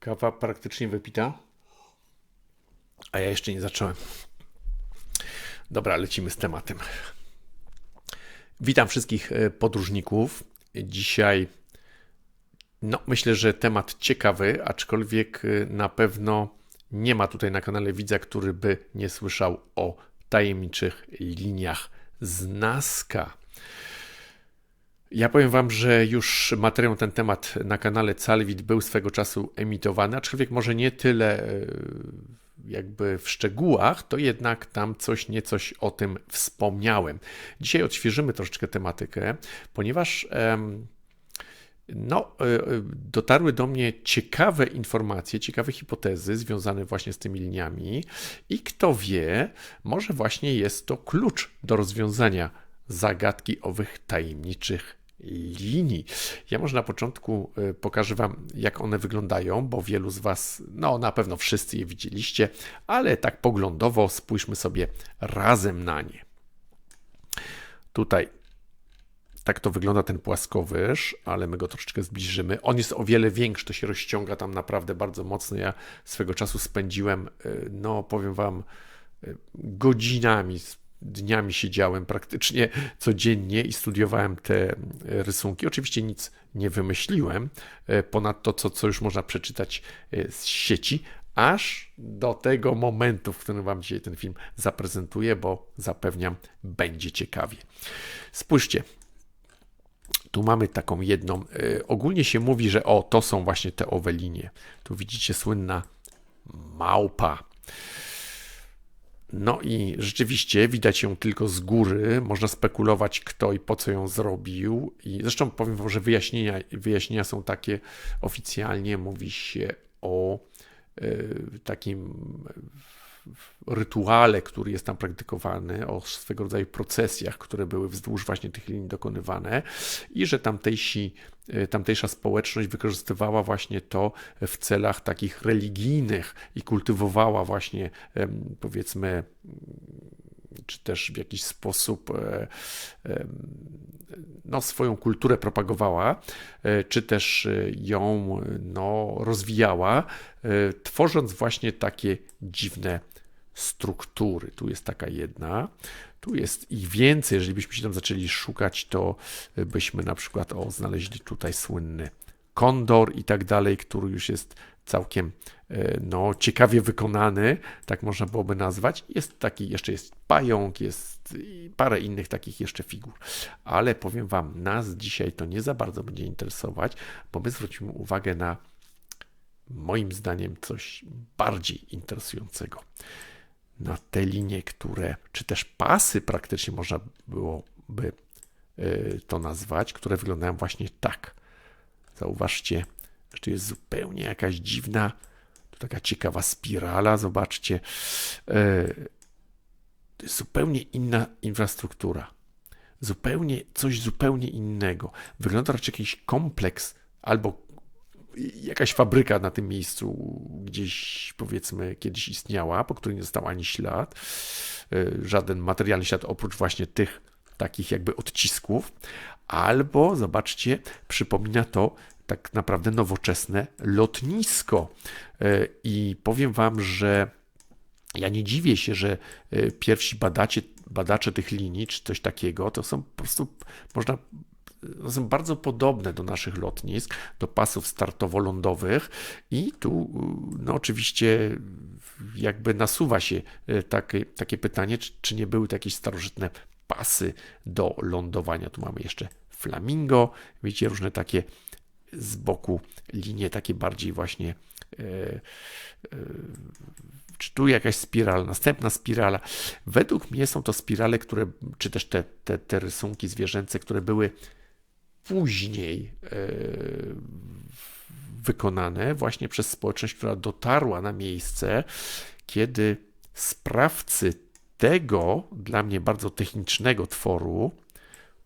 Kawa praktycznie wypita. A ja jeszcze nie zacząłem. Dobra, lecimy z tematem. Witam wszystkich e, podróżników. Dzisiaj, no myślę, że temat ciekawy, aczkolwiek e, na pewno nie ma tutaj na kanale widza, który by nie słyszał o tajemniczych liniach z Nazca. Ja powiem Wam, że już materiał ten temat na kanale Calwit był swego czasu emitowany, aczkolwiek może nie tyle e, jakby w szczegółach, to jednak tam coś niecoś o tym wspomniałem. Dzisiaj odświeżymy troszeczkę tematykę, ponieważ no, e, e, dotarły do mnie ciekawe informacje, ciekawe hipotezy związane właśnie z tymi liniami i kto wie, może właśnie jest to klucz do rozwiązania zagadki owych tajemniczych linii. Ja może na początku y, pokażę Wam, jak one wyglądają, bo wielu z Was, no na pewno wszyscy je widzieliście, ale tak poglądowo spójrzmy sobie razem na nie. Tutaj tak to wygląda ten płaskowyż, ale my go troszeczkę zbliżymy. On jest o wiele większy, to się rozciąga tam naprawdę bardzo mocno. Ja swego czasu spędziłem, y, no powiem Wam, y, godzinami dniami siedziałem praktycznie codziennie i studiowałem te rysunki. Oczywiście nic nie wymyśliłem e, ponad to, co, co już można przeczytać e, z sieci, aż do tego momentu, w którym Wam dzisiaj ten film zaprezentuję, bo zapewniam, będzie ciekawie. Spójrzcie. Tu mamy taką jedną. E, ogólnie się mówi, że o, to są właśnie te owe linie. Tu widzicie słynna małpa. No i rzeczywiście widać ją tylko z góry, można spekulować kto i po co ją zrobił. I zresztą powiem wam, że wyjaśnienia, wyjaśnienia są takie oficjalnie, mówi się o y, takim rytuale, który jest tam praktykowany, o swego rodzaju procesjach, które były wzdłuż właśnie tych linii dokonywane i że tamtejsi, e, tamtejsza społeczność wykorzystywała właśnie to w celach takich religijnych i kultywowała właśnie powiedzmy czy też w jakiś sposób e, no, swoją kulturę propagowała, e, czy też ją no, rozwijała, tworząc właśnie takie dziwne struktury. Tu jest taka jedna, tu jest ich więcej. Jeżeli byśmy się tam zaczęli szukać, to byśmy na przykład o, znaleźli tutaj słynny kondor i tak dalej, który już jest całkiem e, no, ciekawie wykonany, tak można byłoby nazwać. Jest taki, jeszcze jest pająk, jest parę innych takich jeszcze figur. Ale powiem Wam, nas dzisiaj to nie za bardzo będzie interesować, bo my zwrócimy uwagę na moim zdaniem coś bardziej interesującego na te linie, które, czy też pasy praktycznie można byłoby y, to nazwać, które wyglądają właśnie tak. Zauważcie, to jest zupełnie jakaś dziwna, taka ciekawa spirala, zobaczcie. Y, to jest zupełnie inna infrastruktura. Zupełnie, coś zupełnie innego. Wygląda raczej jakiś kompleks albo jakaś fabryka na tym miejscu gdzieś powiedzmy kiedyś istniała, po której nie został ani ślad, e, żaden materialny ślad oprócz właśnie tych takich jakby odcisków, albo zobaczcie, przypomina to tak naprawdę nowoczesne lotnisko. E, I powiem Wam, że ja nie dziwię się, że e, pierwsi badacze, badacze tych linii, czy coś takiego, to są po prostu, można są bardzo podobne do naszych lotnisk, do pasów startowo-lądowych i tu no oczywiście jakby nasuwa się e, takie, takie pytanie, czy, czy nie były to jakieś starożytne pasy do lądowania. Tu mamy jeszcze flamingo, widzicie, różne takie z boku linie, takie bardziej właśnie e, e, czy tu jakaś spirala, następna spirala. Według mnie są to spirale, które, czy też te, te, te rysunki zwierzęce, które były później e, wykonane właśnie przez społeczność, która dotarła na miejsce, kiedy sprawcy tego dla mnie bardzo technicznego tworu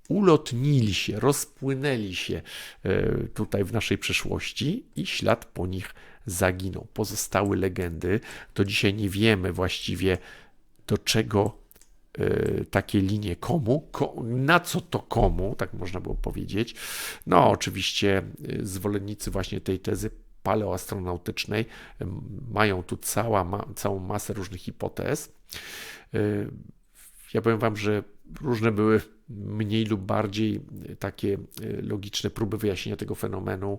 ulotnili się, rozpłynęli się e, tutaj w naszej przeszłości i ślad po nich zaginął. Pozostały legendy. Do dzisiaj nie wiemy właściwie do czego Y, takie linie komu, na co to komu, tak można było powiedzieć. No, oczywiście y, zwolennicy właśnie tej tezy paleoastronautycznej. Mają tu cała, całą masę różnych hipotez. Ja powiem Wam, że różne były mniej lub bardziej takie logiczne próby wyjaśnienia tego fenomenu.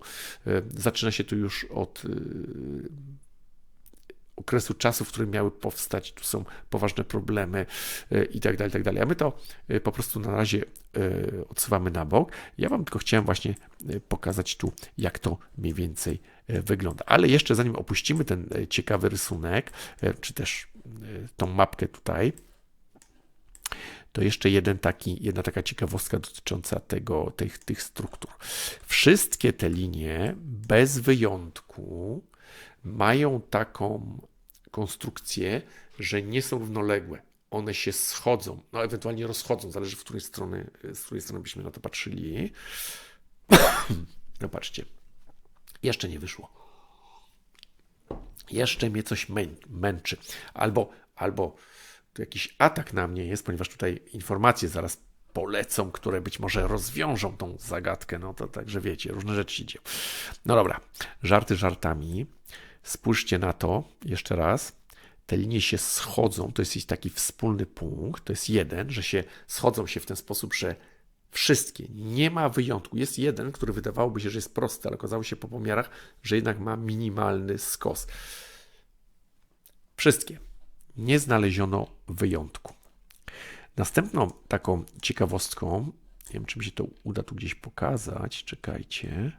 Zaczyna się tu już od okresu czasu, w którym miały powstać, tu są poważne problemy e, i tak dalej, tak dalej. A my to e, po prostu na razie e, odsuwamy na bok. Ja Wam tylko chciałem właśnie pokazać tu, jak to mniej więcej wygląda. Ale jeszcze zanim opuścimy ten ciekawy rysunek, czy też tą mapkę tutaj, to jeszcze jeden taki, jedna taka ciekawostka dotycząca tego, tych, tych struktur. Wszystkie te linie, bez wyjątku, mają taką konstrukcję, że nie są równoległe. One się schodzą, no ewentualnie rozchodzą, zależy w której strony, z której strony byśmy na to patrzyli. No patrzcie, jeszcze nie wyszło. Jeszcze mnie coś mę męczy. Albo, albo tu jakiś atak na mnie jest, ponieważ tutaj informacje zaraz polecą, które być może rozwiążą tą zagadkę. No to także wiecie, różne rzeczy się dzieją. No dobra, żarty żartami. Spójrzcie na to jeszcze raz. Te linie się schodzą, to jest taki wspólny punkt, to jest jeden, że się schodzą się w ten sposób, że wszystkie, nie ma wyjątku. Jest jeden, który wydawałoby się, że jest prosty, ale okazało się po pomiarach, że jednak ma minimalny skos. Wszystkie. Nie znaleziono wyjątku. Następną taką ciekawostką, nie wiem, czy mi się to uda tu gdzieś pokazać, czekajcie.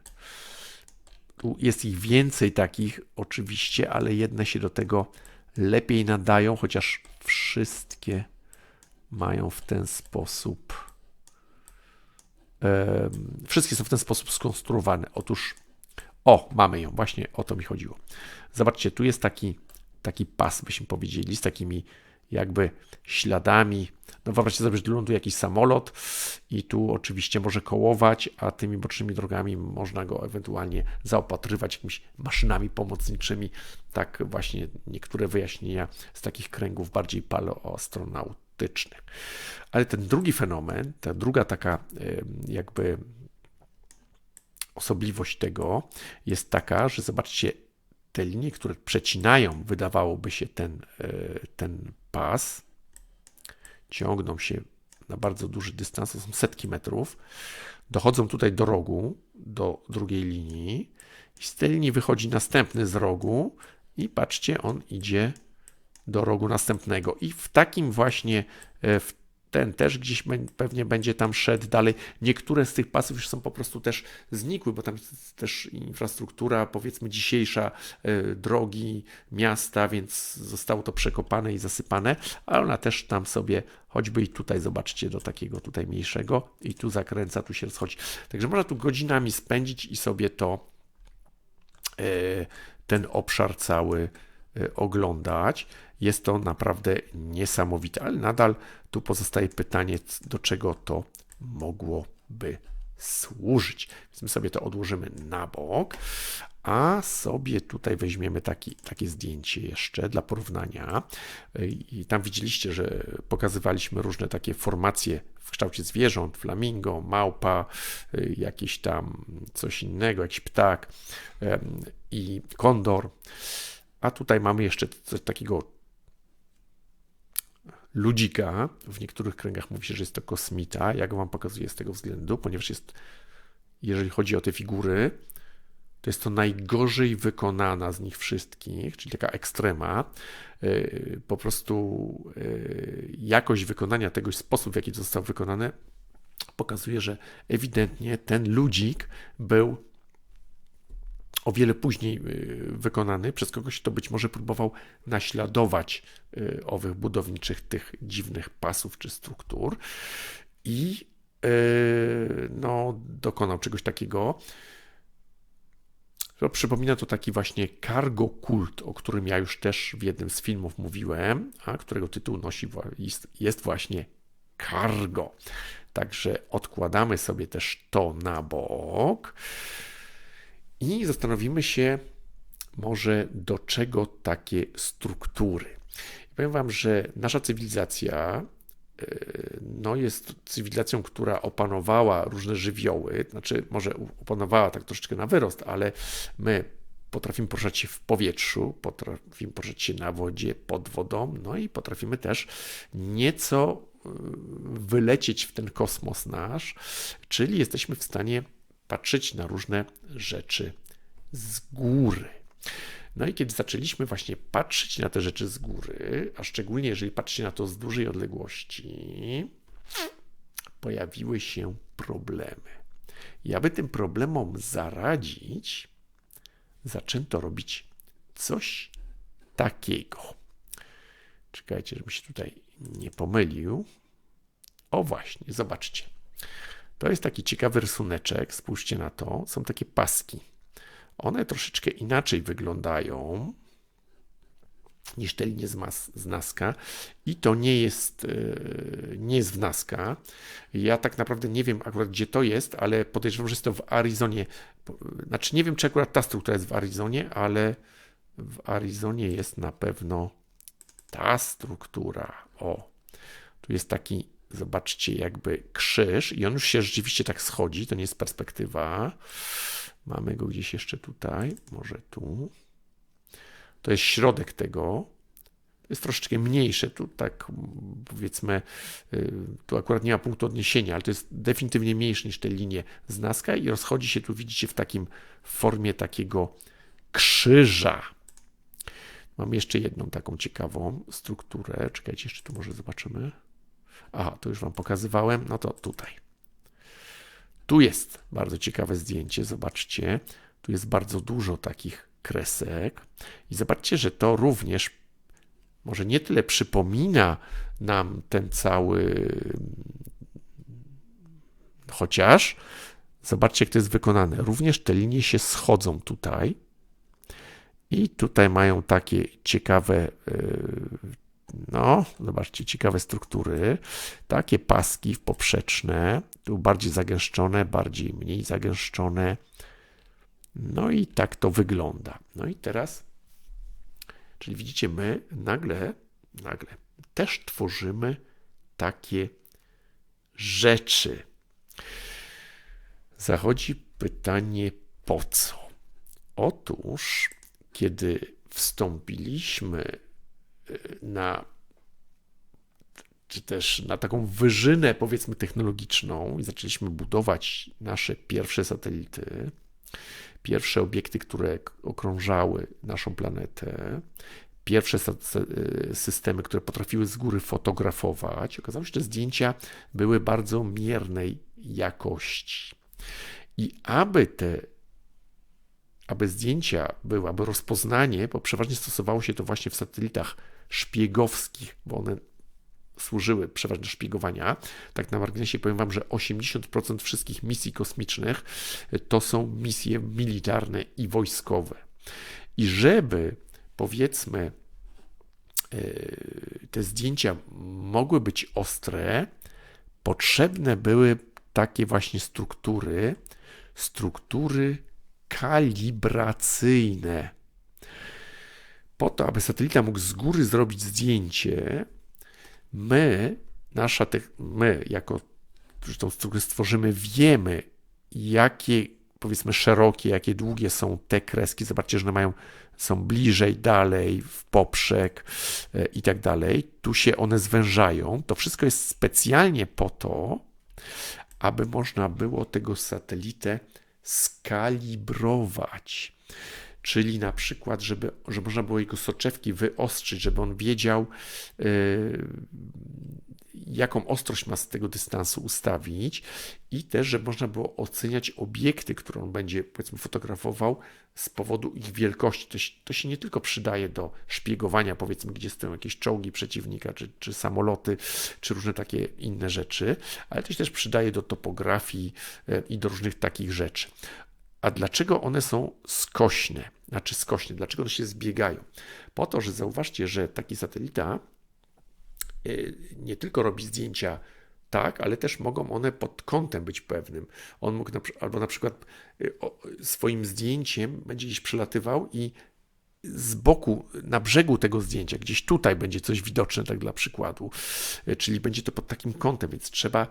Tu jest ich więcej takich, oczywiście, ale jedne się do tego lepiej nadają, chociaż wszystkie mają w ten sposób. wszystkie są w ten sposób skonstruowane. Otóż, o, mamy ją, właśnie o to mi chodziło. Zobaczcie, tu jest taki, taki pas, byśmy powiedzieli, z takimi jakby śladami. No wyobraźcie sobie, że tu ląduje jakiś samolot i tu oczywiście może kołować, a tymi bocznymi drogami można go ewentualnie zaopatrywać jakimiś maszynami pomocniczymi. Tak właśnie niektóre wyjaśnienia z takich kręgów bardziej paleoastronautycznych. Ale ten drugi fenomen, ta druga taka jakby osobliwość tego jest taka, że zobaczcie, te linie, które przecinają, wydawałoby się, ten, e, ten pas, ciągną się na bardzo duży dystans, to są setki metrów, dochodzą tutaj do rogu, do drugiej linii, i z tej linii wychodzi następny z rogu, i patrzcie, on idzie do rogu następnego. I w takim właśnie, e, w ten też gdzieś pewnie będzie tam szedł dalej. Niektóre z tych pasów już są po prostu też znikły, bo tam jest też infrastruktura, powiedzmy dzisiejsza, y, drogi, miasta, więc zostało to przekopane i zasypane, ale ona też tam sobie, choćby i tutaj, zobaczcie, do takiego tutaj mniejszego i tu zakręca, tu się rozchodzi. Także można tu godzinami spędzić i sobie to, y, ten obszar cały y, oglądać. Jest to naprawdę niesamowite, ale nadal tu pozostaje pytanie, do czego to mogłoby służyć. Więc my sobie to odłożymy na bok, a sobie tutaj weźmiemy taki, takie zdjęcie jeszcze dla porównania. I tam widzieliście, że pokazywaliśmy różne takie formacje w kształcie zwierząt, flamingo, małpa, jakieś tam coś innego, jakiś ptak i kondor. A tutaj mamy jeszcze takiego ludzika. W niektórych kręgach mówi się, że jest to kosmita. Ja go wam pokazuję z tego względu, ponieważ jest, jeżeli chodzi o te figury, to jest to najgorzej wykonana z nich wszystkich, czyli taka ekstrema. Y, po prostu y, jakość wykonania tego, sposób w jaki to zostało wykonane, pokazuje, że ewidentnie ten ludzik był o wiele później y, wykonany przez kogoś, kto być może próbował naśladować y, owych budowniczych, tych dziwnych pasów czy struktur i y, no, dokonał czegoś takiego. To przypomina to taki właśnie cargo kult, o którym ja już też w jednym z filmów mówiłem, a którego tytuł nosi jest właśnie cargo. Także odkładamy sobie też to na bok. I zastanowimy się może do czego takie struktury. powiem Wam, że nasza cywilizacja e, no jest cywilizacją, która opanowała różne żywioły, znaczy może opanowała tak troszeczkę na wyrost, ale my potrafimy poruszać się w powietrzu, potrafimy poruszać się na wodzie, pod wodą, no i potrafimy też nieco y, wylecieć w ten kosmos nasz, czyli jesteśmy w stanie patrzeć na różne rzeczy z góry. No i kiedy zaczęliśmy właśnie patrzeć na te rzeczy z góry, a szczególnie jeżeli patrzy na to z dużej odległości, pojawiły się problemy. I aby tym problemom zaradzić, zaczęto robić coś takiego. Czekajcie, żebym się tutaj nie pomylił. O właśnie, zobaczcie. To jest taki ciekawy rysuneczek, spójrzcie na to. Są takie paski. One troszeczkę inaczej wyglądają niż te linie z, mas, z Naska i to nie jest, e, nie jest w Naska. Ja tak naprawdę nie wiem akurat gdzie to jest, ale podejrzewam, że jest to w Arizonie. Znaczy nie wiem czy akurat ta struktura jest w Arizonie, ale w Arizonie jest na pewno ta struktura. O, tu jest taki, zobaczcie, jakby krzyż i on już się rzeczywiście tak schodzi, to nie jest perspektywa. Mamy go gdzieś jeszcze tutaj, może tu. To jest środek tego. Jest troszeczkę mniejsze. Tu tak powiedzmy, y, tu akurat nie ma punktu odniesienia, ale to jest definitywnie mniejsze niż te linie z i rozchodzi się tu, widzicie, w takim w formie takiego krzyża. Mam jeszcze jedną taką ciekawą strukturę. Czekajcie, jeszcze tu może zobaczymy. Aha, to już Wam pokazywałem. No to tutaj. Tu jest bardzo ciekawe zdjęcie. Zobaczcie. Tu jest bardzo dużo takich kresek. I zobaczcie, że to również może nie tyle przypomina nam ten cały, chociaż zobaczcie, jak to jest wykonane. Również te linie się schodzą tutaj. I tutaj mają takie ciekawe, yy, no, zobaczcie, ciekawe struktury. Takie paski poprzeczne, tu bardziej zagęszczone, bardziej mniej zagęszczone. No i tak to wygląda. No i teraz, czyli widzicie, my nagle, nagle też tworzymy takie rzeczy. Zachodzi pytanie po co? Otóż, kiedy wstąpiliśmy na czy też na taką wyżynę, powiedzmy, technologiczną i zaczęliśmy budować nasze pierwsze satelity, pierwsze obiekty, które okrążały naszą planetę, pierwsze systemy, które potrafiły z góry fotografować, okazało się, że zdjęcia były bardzo miernej jakości. I aby te aby zdjęcia były, aby rozpoznanie, bo przeważnie stosowało się to właśnie w satelitach szpiegowskich, bo one służyły przeważnie do szpiegowania. Tak na marginesie powiem Wam, że 80% wszystkich misji kosmicznych to są misje militarne i wojskowe. I żeby powiedzmy e, te zdjęcia mogły być ostre, potrzebne były takie właśnie struktury, struktury kalibracyjne. Po to, aby satelita mógł z góry zrobić zdjęcie, my, nasza, my jako, tą strukturę stworzymy, wiemy, jakie powiedzmy szerokie, jakie długie są te kreski. Zobaczcie, że one mają, są bliżej, dalej, w poprzek e, i tak dalej. Tu się one zwężają. To wszystko jest specjalnie po to, aby można było tego satelitę skalibrować czyli na przykład, żeby, żeby można było jego soczewki wyostrzyć, żeby on wiedział, yy, jaką ostrość ma z tego dystansu ustawić i też, żeby można było oceniać obiekty, które on będzie powiedzmy fotografował z powodu ich wielkości. To się, to się nie tylko przydaje do szpiegowania, powiedzmy, gdzie stoją jakieś czołgi przeciwnika, czy, czy samoloty, czy różne takie inne rzeczy, ale to się też przydaje do topografii yy, i do różnych takich rzeczy. A dlaczego one są skośne? Znaczy skośne, dlaczego one się zbiegają? Po to, że zauważcie, że taki satelita e, nie tylko robi zdjęcia tak, ale też mogą one pod kątem być pewnym. On mógł na, albo na przykład e, swoim zdjęciem będzie gdzieś przelatywał i z boku, na brzegu tego zdjęcia, gdzieś tutaj będzie coś widoczne, tak dla przykładu, e, czyli będzie to pod takim kątem, więc trzeba,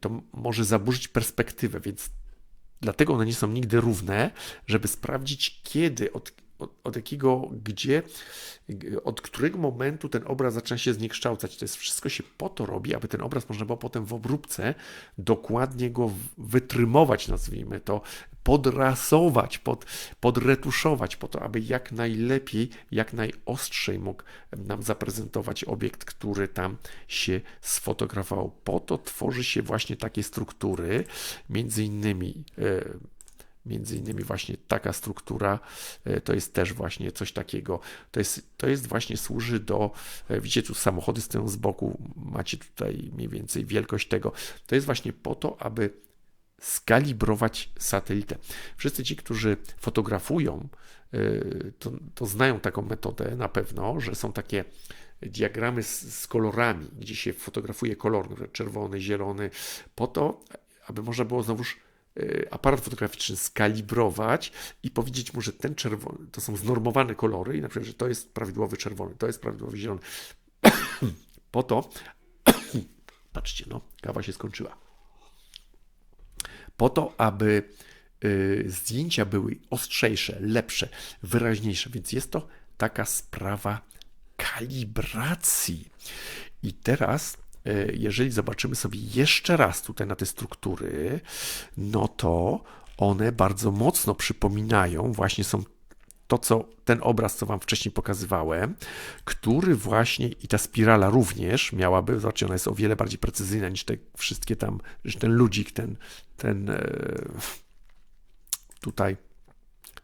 to może zaburzyć perspektywę, więc dlatego one nie są nigdy równe, żeby sprawdzić, kiedy, od, od, od, jakiego, gdzie, od którego momentu ten obraz zaczyna się zniekształcać. To jest wszystko się po to robi, aby ten obraz można było potem w obróbce dokładnie go wytrymować, nazwijmy to, podrasować, pod, podretuszować, po to, aby jak najlepiej, jak najostrzej mógł nam zaprezentować obiekt, który tam się sfotografował. Po to tworzy się właśnie takie struktury, między innymi. Yy, Między innymi właśnie taka struktura e, to jest też właśnie coś takiego. To jest, to jest właśnie służy do, e, widzicie tu samochody stoją z boku, macie tutaj mniej więcej wielkość tego. To jest właśnie po to, aby skalibrować satelitę. Wszyscy ci, którzy fotografują, e, to, to znają taką metodę na pewno, że są takie diagramy z, z kolorami, gdzie się fotografuje kolor, czerwony, zielony, po to, aby można było znowuż aparat fotograficzny skalibrować i powiedzieć mu, że ten czerwony, to są znormowane kolory i na przykład, że to jest prawidłowy czerwony, to jest prawidłowy zielony. po to, patrzcie, no, kawa się skończyła. Po to, aby y, zdjęcia były ostrzejsze, lepsze, wyraźniejsze, więc jest to taka sprawa kalibracji. I teraz jeżeli zobaczymy sobie jeszcze raz tutaj na te struktury, no to one bardzo mocno przypominają, właśnie są to, co ten obraz, co Wam wcześniej pokazywałem, który właśnie i ta spirala również miałaby, zobaczcie, ona jest o wiele bardziej precyzyjna niż te wszystkie tam, ten ludzik, ten, ten e, tutaj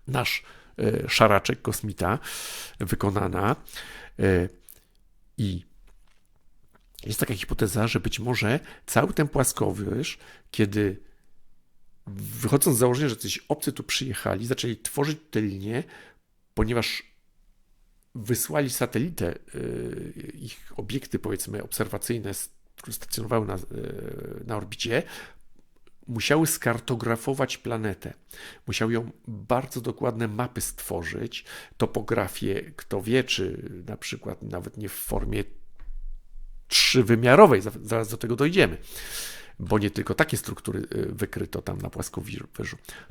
nasz e, szaraczek kosmita wykonana. I jest taka hipoteza, że być może cały ten płaskowyż, kiedy wychodząc z założenia, że coś obcy tu przyjechali, zaczęli tworzyć te linie, ponieważ wysłali satelitę, y, ich obiekty powiedzmy obserwacyjne, które stacjonowały na, y, na orbicie, musiały skartografować planetę. Musiały ją bardzo dokładne mapy stworzyć, topografię, kto wie, czy na przykład nawet nie w formie trzywymiarowej, zaraz do tego dojdziemy, bo nie tylko takie struktury y, wykryto tam na płaskowyżu,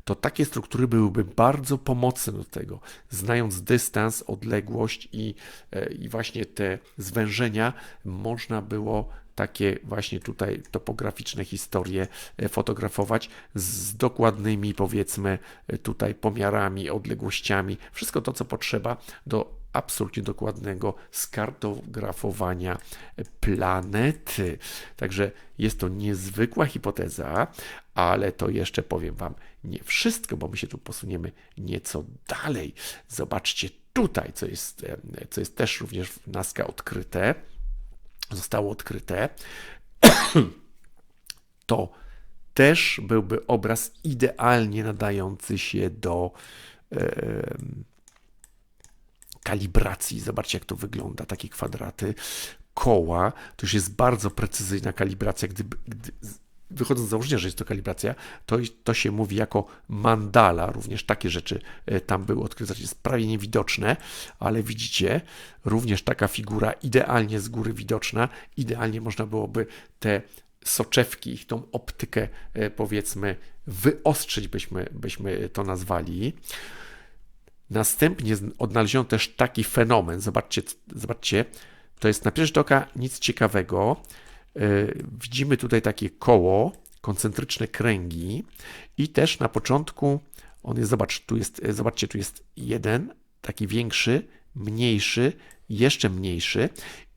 to takie struktury byłyby bardzo pomocne do tego, znając dystans, odległość i, e, i właśnie te zwężenia, można było takie właśnie tutaj topograficzne historie e, fotografować z dokładnymi, powiedzmy, e, tutaj pomiarami, odległościami, wszystko to, co potrzeba do absolutnie dokładnego skartografowania planety. Także jest to niezwykła hipoteza, ale to jeszcze powiem Wam nie wszystko, bo my się tu posuniemy nieco dalej. Zobaczcie tutaj, co jest, co jest też również w NASCA odkryte, zostało odkryte. To też byłby obraz idealnie nadający się do kalibracji. Zobaczcie, jak to wygląda, takie kwadraty. Koła, to już jest bardzo precyzyjna kalibracja. Gdy, wychodząc z założenia, że jest to kalibracja, to, to się mówi jako mandala. Również takie rzeczy e, tam były odkryte. Jest prawie niewidoczne, ale widzicie, również taka figura idealnie z góry widoczna. Idealnie można byłoby te soczewki, ich tą optykę, e, powiedzmy, wyostrzyć, byśmy, byśmy to nazwali. Następnie odnaleziono też taki fenomen. Zobaczcie, zobaczcie to jest na pierwszy rzut oka nic ciekawego. Yy, widzimy tutaj takie koło, koncentryczne kręgi i też na początku on jest, zobacz, tu jest, zobaczcie, tu jest jeden, taki większy, mniejszy, jeszcze mniejszy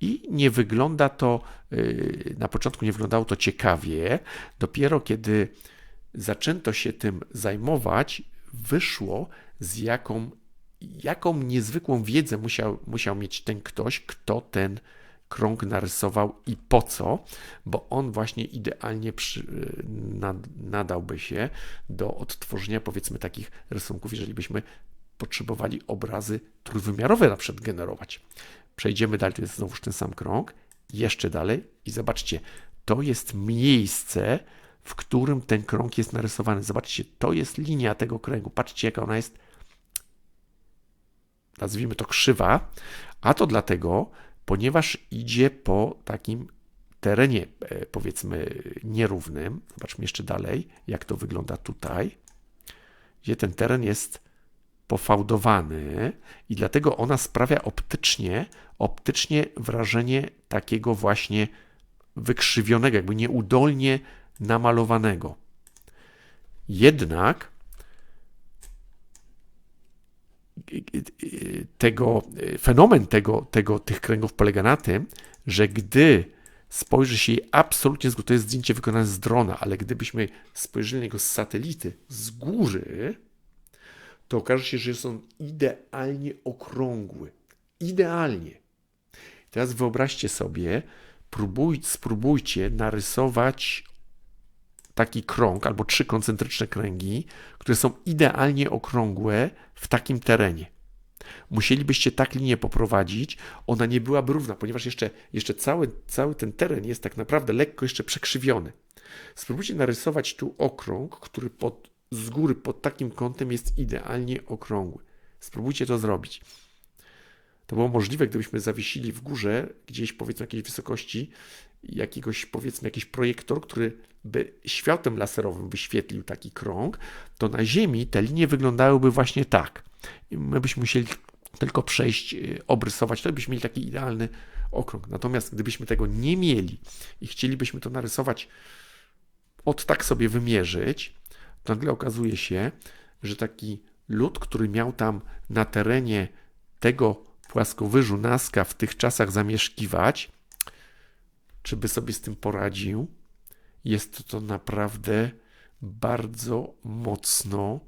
i nie wygląda to, yy, na początku nie wyglądało to ciekawie. Dopiero kiedy zaczęto się tym zajmować, wyszło z jaką jaką niezwykłą wiedzę musiał, musiał mieć ten ktoś, kto ten krąg narysował i po co, bo on właśnie idealnie przy, nad, nadałby się do odtworzenia powiedzmy takich rysunków, jeżeli byśmy potrzebowali obrazy trójwymiarowe na przykład generować. Przejdziemy dalej, to jest znowuż ten sam krąg, jeszcze dalej i zobaczcie, to jest miejsce, w którym ten krąg jest narysowany. Zobaczcie, to jest linia tego kręgu. Patrzcie, jaka ona jest nazwijmy to krzywa, a to dlatego, ponieważ idzie po takim terenie, e, powiedzmy, nierównym. Zobaczmy jeszcze dalej, jak to wygląda tutaj. gdzie ten teren jest pofałdowany i dlatego ona sprawia optycznie, optycznie wrażenie takiego właśnie wykrzywionego, jakby nieudolnie namalowanego. Jednak tego, fenomen tego, tego, tych kręgów polega na tym, że gdy spojrzy się jej absolutnie z góry, to jest zdjęcie wykonane z drona, ale gdybyśmy spojrzeli na niego z satelity, z góry, to okaże się, że on idealnie okrągły. Idealnie. Teraz wyobraźcie sobie, próbuj, spróbujcie narysować taki krąg albo trzy koncentryczne kręgi, które są idealnie okrągłe w takim terenie. Musielibyście tak linię poprowadzić, ona nie byłaby równa, ponieważ jeszcze, jeszcze cały, cały ten teren jest tak naprawdę lekko jeszcze przekrzywiony. Spróbujcie narysować tu okrąg, który pod, z góry pod takim kątem jest idealnie okrągły. Spróbujcie to zrobić. To było możliwe, gdybyśmy zawiesili w górze, gdzieś powiedzmy jakiejś wysokości, jakiegoś powiedzmy jakiś projektor, który by światłem laserowym wyświetlił taki krąg, to na Ziemi te linie wyglądałyby właśnie tak. I my byśmy musieli tylko przejść, y, obrysować, to byśmy mieli taki idealny okrąg. Natomiast gdybyśmy tego nie mieli i chcielibyśmy to narysować, od tak sobie wymierzyć, to nagle okazuje się, że taki lud, który miał tam na terenie tego płaskowyżu Naska w tych czasach zamieszkiwać, czy by sobie z tym poradził? Jest to naprawdę bardzo mocno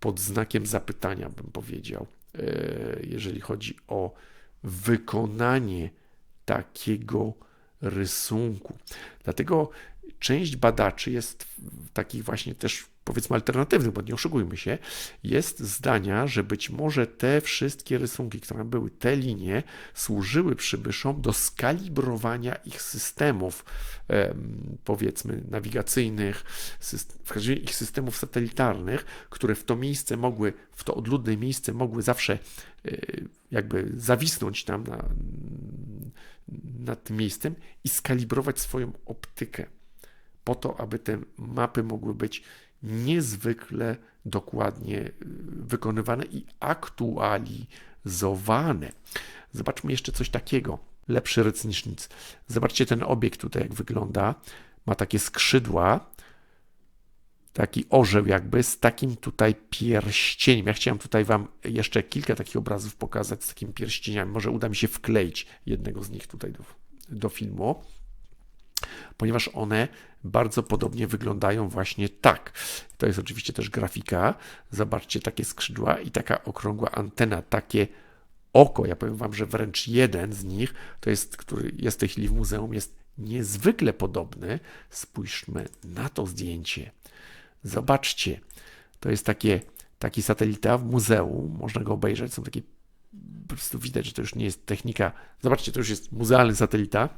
pod znakiem zapytania, bym powiedział, e, jeżeli chodzi o wykonanie takiego rysunku. Dlatego część badaczy jest takich właśnie też powiedzmy alternatywnych, bo nie oszukujmy się, jest zdania, że być może te wszystkie rysunki, które były, te linie, służyły przybyszom do skalibrowania ich systemów, powiedzmy, nawigacyjnych, ich systemów satelitarnych, które w to miejsce mogły, w to odludne miejsce mogły zawsze e, jakby zawisnąć tam na, nad tym miejscem i skalibrować swoją optykę po to, aby te mapy mogły być niezwykle dokładnie y, wykonywane i aktualizowane. Zobaczmy jeszcze coś takiego. Lepszy ryc niż nic. Zobaczcie ten obiekt tutaj, jak wygląda. Ma takie skrzydła, taki orzeł jakby z takim tutaj pierścieniem. Ja chciałem tutaj Wam jeszcze kilka takich obrazów pokazać z takimi pierścieniami. Może uda mi się wkleić jednego z nich tutaj do, do filmu ponieważ one bardzo podobnie wyglądają właśnie tak. To jest oczywiście też grafika. Zobaczcie, takie skrzydła i taka okrągła antena, takie oko. Ja powiem Wam, że wręcz jeden z nich, to jest, który jest w tej chwili w muzeum, jest niezwykle podobny. Spójrzmy na to zdjęcie. Zobaczcie, to jest takie, taki satelita w muzeum, można go obejrzeć, są takie, po prostu widać, że to już nie jest technika, zobaczcie, to już jest muzealny satelita,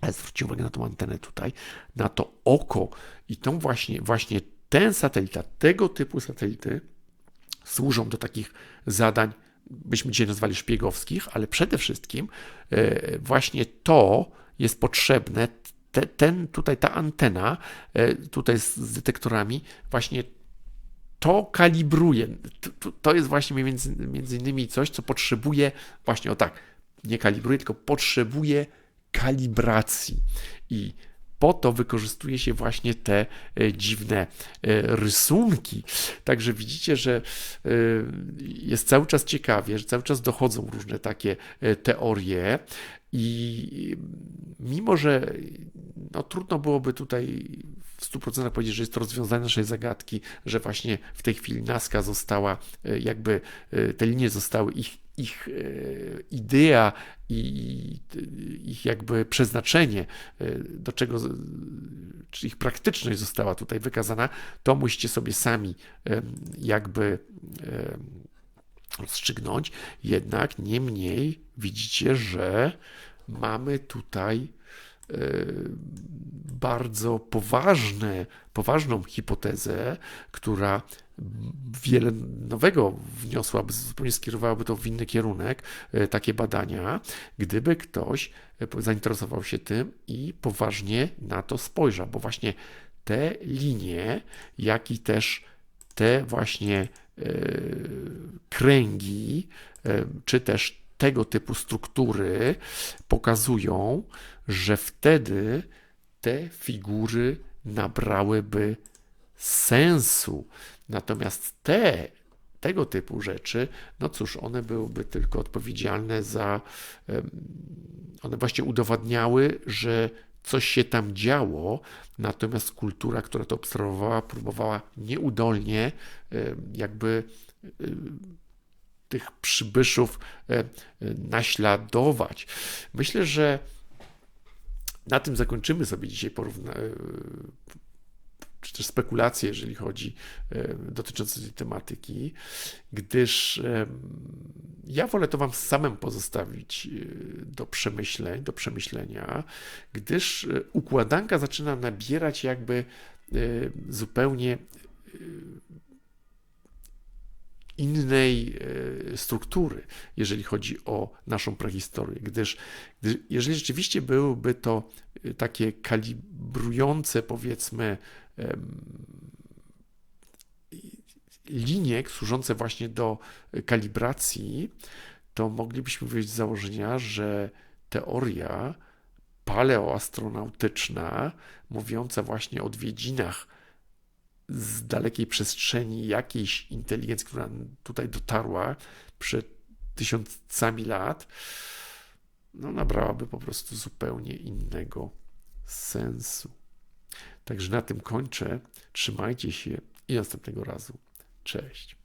ale zwróćcie uwagę na tą antenę tutaj, na to oko i tą właśnie, właśnie ten satelita, tego typu satelity służą do takich zadań, byśmy dzisiaj nazwali szpiegowskich, ale przede wszystkim e, właśnie to jest potrzebne, te, ten tutaj ta antena, e, tutaj z, z detektorami, właśnie to kalibruje. To, to jest właśnie między, między innymi coś, co potrzebuje, właśnie o tak, nie kalibruje, tylko potrzebuje kalibracji. I po to wykorzystuje się właśnie te e, dziwne e, rysunki. Także widzicie, że e, jest cały czas ciekawie, że cały czas dochodzą różne takie teorie. I mimo, że no, trudno byłoby tutaj w 100% powiedzieć, że jest to rozwiązanie naszej zagadki, że właśnie w tej chwili Naska została, jakby te linie zostały ich ich e, idea i ich jakby przeznaczenie, e, do czego, czy ich praktyczność została tutaj wykazana, to musicie sobie sami jakby rozstrzygnąć. Jednak niemniej widzicie, że mamy tutaj e, bardzo poważne, poważną hipotezę, która wiele nowego wniosłaby, zupełnie skierowałaby to w inny kierunek, e, takie badania, gdyby ktoś e, zainteresował się tym i poważnie na to spojrzał, bo właśnie te linie, jak i też te właśnie kręgi, czy też tego typu struktury pokazują, że wtedy te figury nabrałyby sensu. Natomiast te tego typu rzeczy, no cóż, one byłyby tylko odpowiedzialne za, one właśnie udowadniały, że coś się tam działo, natomiast kultura, która to obserwowała, próbowała nieudolnie jakby tych przybyszów naśladować. Myślę, że na tym zakończymy sobie dzisiaj porówna- czy też spekulacje, jeżeli chodzi dotyczące tej tematyki, gdyż ja wolę to Wam samym pozostawić e, do przemyśleń, do przemyślenia, gdyż e, układanka zaczyna nabierać jakby e, zupełnie innej struktury, jeżeli chodzi o naszą prehistorię, gdyż, jeżeli rzeczywiście byłyby to takie kalibrujące, powiedzmy, linie służące właśnie do kalibracji, to moglibyśmy wyjść z założenia, że teoria paleoastronautyczna, mówiąca właśnie o odwiedzinach z dalekiej przestrzeni jakiejś inteligencji, która tutaj dotarła przed tysiącami lat, no nabrałaby po prostu zupełnie innego sensu. Także na tym kończę. Trzymajcie się i następnego razu. Cześć.